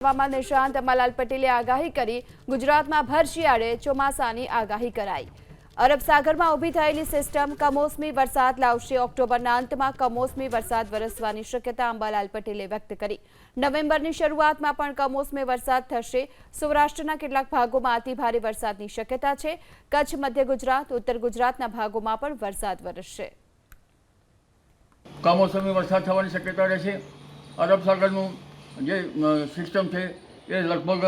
હવામાન નિષ્ણાંત અંબાલાલ પટેલે આગાહી કરી, ગુજરાતમાં ભર શિયાળે ચોમાસાની આગાહી કરાઈ. અરબ સાગરમાં ઊભી થયેલી સિસ્ટમ, કમોસમી વરસાદ લાવશે ઓક્ટોબરના અંતમાં કમોસમી વરસાદ વરસવાની શક્યતા અંબાલાલ પટેલે વ્યક્ત કરી. નવેમ્બરની શરૂઆતમાં પણ કમોસમી વરસાદ થશે. સૌરાષ્ટ્રના કેટલાક ભાગોમાં અતિભારે વરસાદની શક્યતા છે. કચ્છ, મધ્ય ગુજરાત, ઉત્તર ગુજરાતના ભાગોમાં પણ વરસાદ વરસશે. કમોસમી વરસાદ થવાની શક્યતા રહેશે. અરબ સાગરનું જે સિસ્ટમ છે, એ લગભગ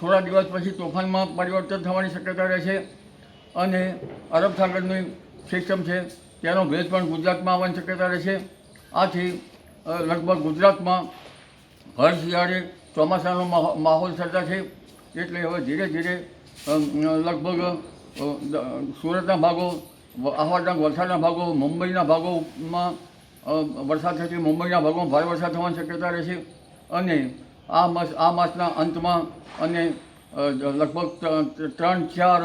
થોડા દિવસ પછી તોફાનમાં પરિવર્તન થવાની શક્યતા રહેશે અને અરબ સાગરની સિસ્ટમ છે, તેનો ભેજ પણ ગુજરાતમાં આવવાની શક્યતા રહેશે આથી લગભગ ગુજરાતમાં હર શિયાળે ચોમાસાનો માહો- માહોલ સર્જાશે એટલે હવે ધીરે ધીરે લગભગ સુરતના ભાગો આહવાના વલસાડના ભાગો, મુંબઈના ભાગોમાં વરસાદ થશે મુંબઈના ભાગોમાં ભારે વરસાદ થવાની શક્યતા રહેશે અને આ માસ આ માસના અંતમાં અને લગભગ ત્રણ ચાર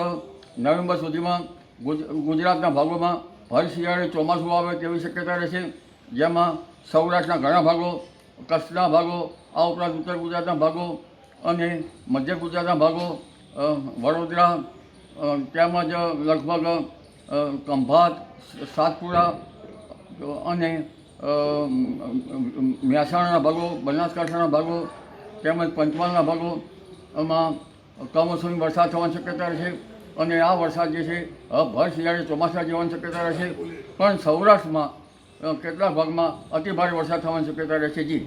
નવેમ્બર સુધીમાં ગુજ- ગુજરાતના ભાગોમાં ભર શિયાળે ચોમાસું આવે તેવી શક્યતા રહેશે, જેમાં સૌરાષ્ટ્રના ઘણા ભાગો, કચ્છના ભાગો, આ ઉપરાંત ઉત્તર ગુજરાતના ભાગો અને મધ્ય ગુજરાતના ભાગો વડોદરા તેમજ લગભગ કંભાત સાતપુરા અને મહેસાણાના ભાગો, બનાસકાંઠાના ભાગો, તેમજ પંચમહાલના ભાગોમાં કમોસમી વરસાદ થવાની શક્યતા રહેશે અને આ વરસાદ જે છે ભર શિયાળે ચોમાસા જેવાની શક્યતા રહેશે. પણ સૌરાષ્ટ્રમાં કેટલાક ભાગમાં અતિભારે વરસાદ થવાની શક્યતા રહેશે. જી.